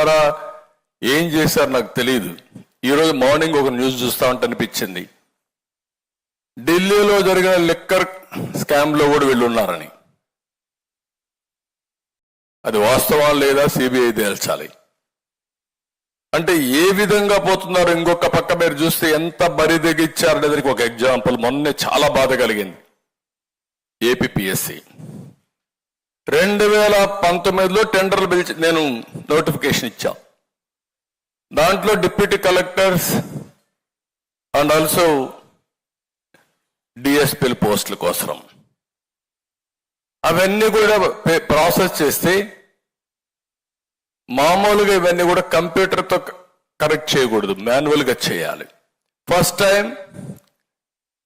ద్వారా ఏం చేశారు నాకు తెలియదు ఈరోజు మార్నింగ్ ఒక న్యూస్ చూస్తా ఉంటే అనిపించింది. ఢిల్లీలో జరిగిన లిక్కర్ స్కామ్లో కూడా వీళ్ళు ఉన్నారని. అది వాస్తవం లేదా సిబిఐ తేల్చాలి? అంటే ఏ విధంగా పోతున్నారు? ఇంకొక పక్క మీరు చూస్తే ఎంత బరి తెగిచ్చారు దానికి ఒక ఎగ్జాంపుల్ మొన్నే చాలా బాధ కలిగింది. ఏపీఎస్సి రెండు వేల పంతొమ్మిదిలో టెండర్లు పిలిచి నేను నోటిఫికేషన్ ఇచ్చా. దాంట్లో డిప్యూటీ కలెక్టర్స్ అండ్ ఆల్సో డిఎస్పీల పోస్టుల కోసం అవన్నీ కూడా పే- ప్రాసెస్ చేస్తే మామూలుగా ఇవన్నీ కూడా కంప్యూటర్తో కరెక్ట్ చేయకూడదు. మాన్యువల్గా చేయాలి. ఫస్ట్ టైం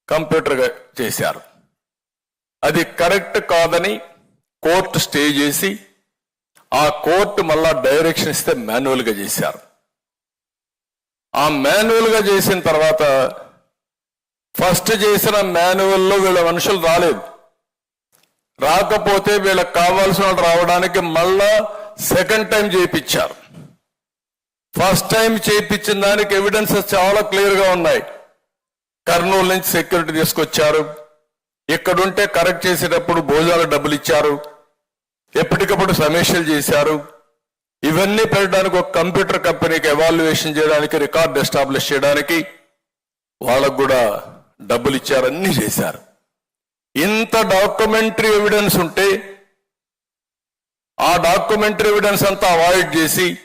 కంప్యూటర్గా చేశారు. అది కరెక్ట్ కాదని కోర్టు స్టే చేసి ఆ కోర్టు మళ్ళా డైరెక్షన్ ఇస్తే మాన్యువల్గా చేశారు. ఆ మాన్యువల్గా చేసిన తర్వాత ఫస్ట్ చేసిన మాన్యువల్లో వీళ్ళ మనుషులు రాలేదు. రాకపోతే వీళ్ళకి కావాల్సిన వాళ్ళు రావడానికి మళ్ళా సెకండ్ టైం చేయించారు. ఫస్ట్ టైం చేయించిన దానికి ఎవిడెన్సెస్ చాలా క్లియర్గా ఉన్నాయి. కర్నూలు నుంచి సెక్యూరిటీ తీసుకొచ్చారు. ఇక్కడుంటే కరెక్ట్ చేసేటప్పుడు భోజనాలు డబ్బులు ఇచ్చారు. ఎప్పటికప్పుడు సమీక్షలు చేశారు. ఇవన్నీ పెట్టడానికి ఒక కంప్యూటర్ కంపెనీకి ఎవాల్యుయేషన్ చేయడానికి రికార్డ్ ఎస్టాబ్లిష్ చేయడానికి వాళ్ళకు కూడా డబ్బులు ఇచ్చారు అన్ని చేశారు. ఇంత డాక్యుమెంటరీ ఎవిడెన్స్ ఉంటే ఆ డాక్యుమెంటరీ ఎవిడెన్స్ అంతా అవాయిడ్ చేసి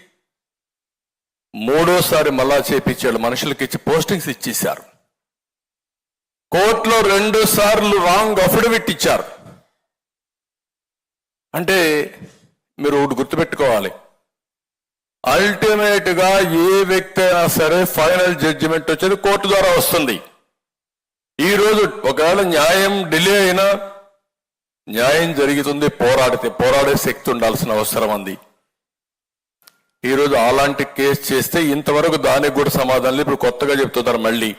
మూడోసారి మళ్ళా చేపించాడు. మనుషులకి ఇచ్చి పోస్టింగ్స్ ఇచ్చేశారు. కోర్టులో రెండు సార్లు రాంగ్ అఫిడవిట్ ఇచ్చారు. అంటే మీరు ఒకటి గుర్తుపెట్టుకోవాలి. అల్టిమేట్గా ఏ వ్యక్తి అయినా సరే ఫైనల్ జడ్జిమెంట్ వచ్చేది కోర్టు ద్వారా వస్తుంది. ఈ రోజు ఒకవేళ న్యాయం డిలే అయినా న్యాయం జరుగుతుంది పోరాడితే పోరాడే శక్తి ఉండాల్సిన అవసరం ఉంది. ఈరోజు అలాంటి కేసు చేస్తే ఇంతవరకు దానికి కూడా సమాధానం ఇప్పుడు కొత్తగా చెప్తున్నారు మళ్ళీ.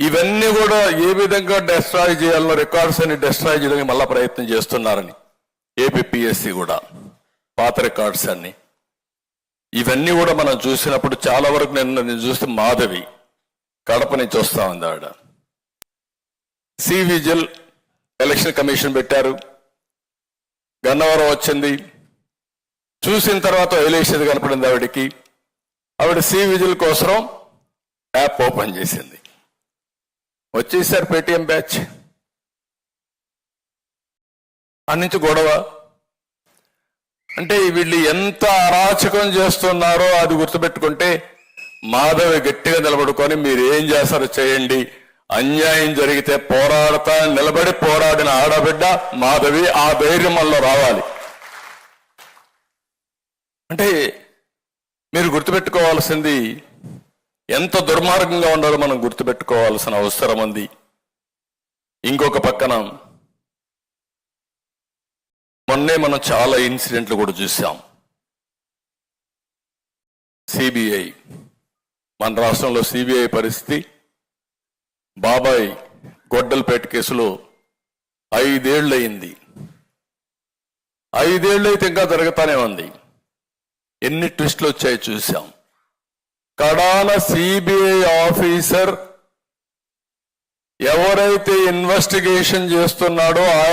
ఇవన్నీ కూడా ఏ విధంగా డెస్ట్రాయ్ చేయాలనో రికార్డ్స్ అన్ని డెస్ట్రాయ్ చేయడానికి మళ్ళా ప్రయత్నం చేస్తున్నారని. ఏపీఎస్సి కూడా పాత రికార్డ్స్ అన్ని. ఇవన్నీ కూడా మనం చూసినప్పుడు చాలా వరకు నేను నేను చూస్తే మాధవి కడప నుంచి వస్తా ఉంది ఆవిడ. సి విజిల్ ఎలక్షన్ కమిషన్ పెట్టారు. గన్నవరం వచ్చింది. చూసిన తర్వాత ఎలేషన్ కనపడింది ఆవిడకి. ఆవిడ సి విజిల్ కోసం యాప్ ఓపెన్ చేసింది. వచ్చేసారు పేటిఎం బ్యాచ్. నుంచి గొడవ. అంటే వీళ్ళు ఎంత అరాచకం చేస్తున్నారో అది గుర్తుపెట్టుకుంటే మాధవి గట్టిగా నిలబడుకొని మీరు ఏం చేస్తారో చేయండి. అన్యాయం జరిగితే పోరాడతా నిలబడి పోరాడిన ఆడబిడ్డ మాధవి ఆ ధైర్యం వల్ల రావాలి. అంటే మీరు గుర్తుపెట్టుకోవాల్సింది ఎంత దుర్మార్గంగా ఉండాలో మనం గుర్తుపెట్టుకోవాల్సిన అవసరం ఉంది. ఇంకొక పక్కన మొన్నే మనం చాలా ఇన్సిడెంట్లు కూడా చూసాం సిబిఐ మన రాష్ట్రంలో సిబిఐ పరిస్థితి బాబాయ్ గొడ్డలపేట కేసులో ఐదేళ్ళు అయింది అయితే ఇంకా జరుగుతానే ఉంది. ఎన్ని ట్విస్ట్లు వచ్చాయో చూసాం కడాన సిబిఐ ఆఫీసర్ ఎవరైతే ఇన్వెస్టిగేషన్ చేస్తున్నాడో ఆయన